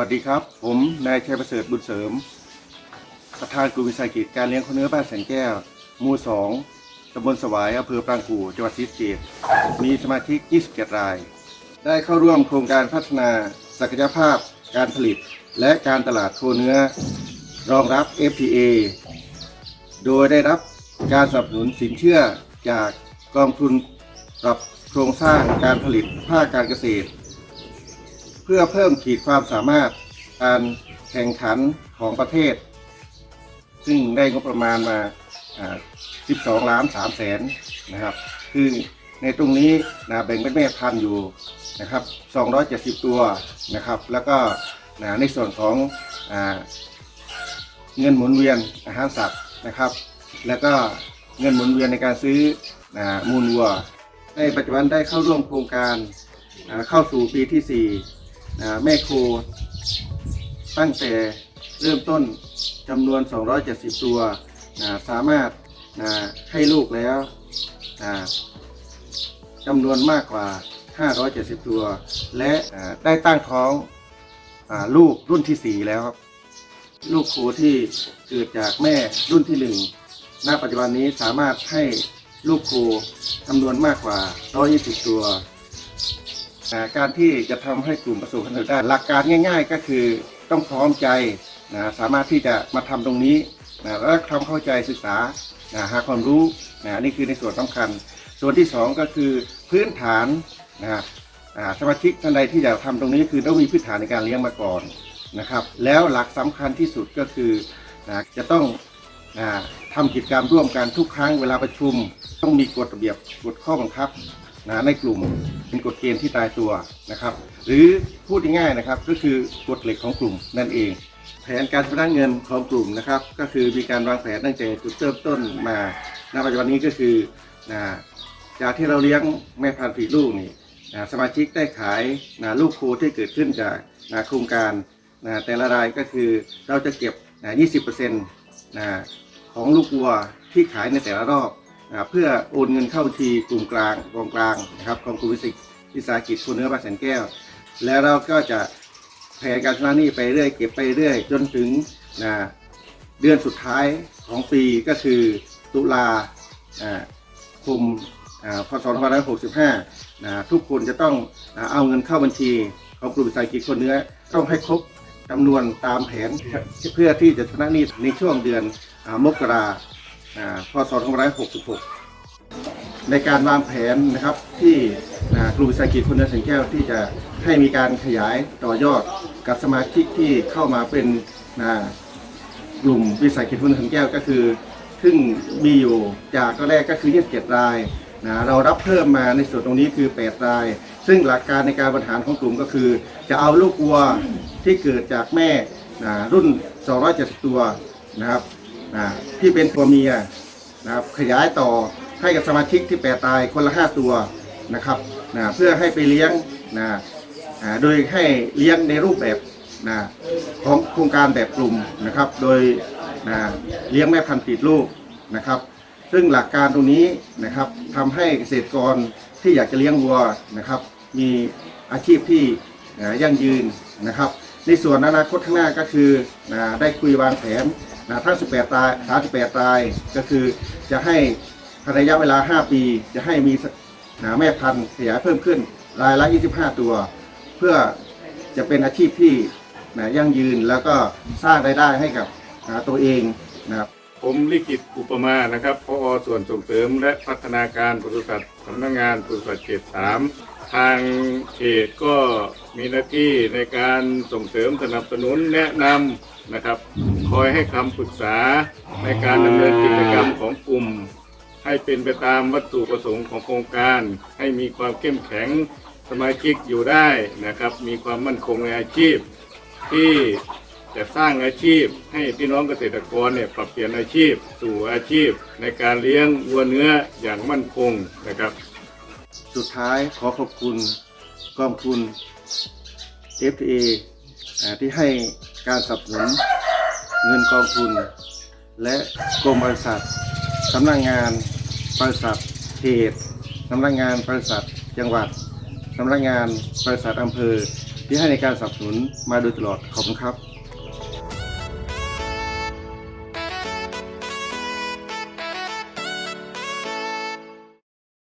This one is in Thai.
สวัสดีครับ ผมนายชัยประเสริฐบุญเสริม ประธานกลุ่มวิสาหกิจการเลี้ยงข้าวเนื้อบ้านแสนแก้วหมู่สองตำบลสวายอำเภอปรางกูจังหวัดศรีสะเกษมีสมาชิก 27 ราย ได้เข้าร่วมโครงการพัฒนาศักยภาพ การผลิต และการตลาดโคเนื้อ รองรับ FTA โดยได้รับการสนับสนุนสินเชื่อจากกองทุนปรับโครงสร้างการผลิตภาคการเกษตร พื่อเพิ่มขีดความสามารถการแข่งขันของประเทศ ซึ่งได้งบประมาณมา 12 ล้าน3แสนนะครับ คือในตรงนี้นะแบ่งเป็นแม่พันธุ์อยู่นะครับ 270 ตัวนะครับ แล้วก็นะในส่วนของอเงินหมุนเวียนอาหารสัตว์นะครับ แล้วก็เงินหมุนเวียนในการซื้อนะมูลวัวในปัจจุบันได้เข้าร่วมโครงการเข้าสู่ปีที่ 4 แม่โคตั้งแต่เริ่มต้นจำนวน 270 ตัวนะสามารถนะให้ลูกแล้วนะจำนวนมากกว่า 570 ตัว และได้ตั้งท้องอลูกรุ่นที่ 4 แล้วครับ ลูกโคที่เกิดจากแม่รุ่นที่ 1 ณ ปัจจุบันนี้สามารถให้ลูกโคจำนวนมากกว่า 120 ตัว การที่จะทำให้กลุ่มประสบความสำเร็จได้หลักการง่าย ๆ ก็คือต้องพร้อมใจนะสามารถที่จะมาทำตรงนี้นะแล้วทำเข้าใจศึกษานะหาความรู้นะนี่คือในส่วนสำคัญ ส่วนที่สองก็คือพื้นฐานนะสมาชิกท่านใดที่จะทำตรงนี้คือต้องมีพื้นฐานในการเลี้ยงมาก่อนนะครับ แล้วหลักสำคัญที่สุดก็คือนะจะต้องนะทำกิจกรรมร่วมกันทุกครั้งเวลาประชุม ต้องมีกฎระเบียบกฎข้อบังคับ นะในกลุ่มเป็นกฎเกณฑ์ที่ตายตัวนะครับ หรือพูดง่ายๆนะครับก็คือกฎเหล็กของกลุ่มนั่นเอง แผนการชำระเงินของกลุ่มนะครับ ก็คือมีการวางแผนตั้งแต่จุดเริ่มต้นมาณปัจจุบันนี้ก็คือนะจากที่เราเลี้ยงแม่พันธุ์ผีลูกนี่นะสมาชิกได้ขายนะลูกโคที่เกิดขึ้นจากนะโครงการนะแต่ละรายก็คือเราจะเก็บนะ20%นะของลูกวัวที่ขายในแต่ละรอบนะครับ เพื่อโอนเงินเข้าบัญชีกลุ่มกลางกองกลางนะครับของกลุ่มวิสาหวิสาหกิจคนเนื้อบ้านแสนแก้ว แล้วเราก็จะแผ่การชำระหนี้ไปเรื่อยเก็บไปเรื่อยจนถึงนะเดือนสุดท้ายของปีก็คือตุลาคมพศ2565นะทุกคนจะต้องเอาเงินเข้าบัญชีของกลุ่มวิสาหกิจคนเนื้อต้องให้ครบจำนวนตามแผนเพื่อที่จะชำระหนี้ในช่วงเดือนอมกรา พศ2566 ในการวางแผนนะครับที่กลุ่มวิสาหกิจคนเดินสิงแก้วที่จะให้มีการขยายต่อยอดกับสมาชิกที่เข้ามาเป็นกลุ่มวิสาหกิจคนเดินสิงแก้วก็คือซึ่งมีอยู่จากก็แรกก็คือ 27 รายนะเรารับเพิ่มมาในส่วนตรงนี้คือ 8 ราย ซึ่งหลักการในการบริหารของกลุ่มก็คือ จะเอาลูกวัวที่เกิดจากแม่นะรุ่น 270 ตัวนะครับ นะที่เป็นตัวเมียนะครับขยายต่อให้กับสมาชิกที่แปดตายคนละห้าตัวนะครับนะเพื่อให้ไปเลี้ยงนะโดยให้เลี้ยงในรูปแบบนะของโครงการแบบกลุ่มนะครับ โดยนะเลี้ยงแม่พันธุ์ปีดลูกนะครับ ซึ่งหลักการตรงนี้นะครับทำให้เกษตรกรที่อยากจะเลี้ยงวัวนะครับ มีอาชีพที่ยั่งยืนนะครับ ในส่วนอนาคตข้างหน้าก็คือนะได้คุยวางแผน นะทั้ง18ราย 38ราย ก็คือจะให้ภายในระยะเวลา 5 ปี จะให้มีนะแม่พันธุ์ขยายเพิ่มขึ้น รายละ 25 ตัว เพื่อจะเป็นอาชีพที่นะยั่งยืนแล้วก็สร้างรายได้ให้กับนะตัวเองนะครับผมลิขิตอุปมานะครับพอส่วนส่งเสริมและพัฒนาการปศุสัตว์สำนักงานปศุสัตว์เขตสามทางเขตก็มีหน้าที่ในการส่งเสริมสนับสนุนแนะนำนะครับ คอยให้คำปรึกษาในการดำเนินกิจกรรมของกลุ่ม ให้เป็นไปตามวัตถุประสงค์ของโครงการ ให้มีความเข้มแข็งสมาชิกอยู่ได้นะครับ มีความมั่นคงในอาชีพ ที่จะสร้างอาชีพให้พี่น้องเกษตรกรเนี่ยปรับเปลี่ยนอาชีพ สู่อาชีพ ในการเลี้ยงวัวเนื้ออย่างมั่นคงนะครับ สุดท้ายขอขอบคุณกองทุน FTA ที่ให้การสนับสนุน เงินกองทุน และกรมบริษัทสำนักงานบริษัทเขตสำนักงานบริษัทจังหวัดสำนักงานบริษัทอำเภอที่ให้ในการสนับสนุนมาโดยตลอดขอบคุณครับ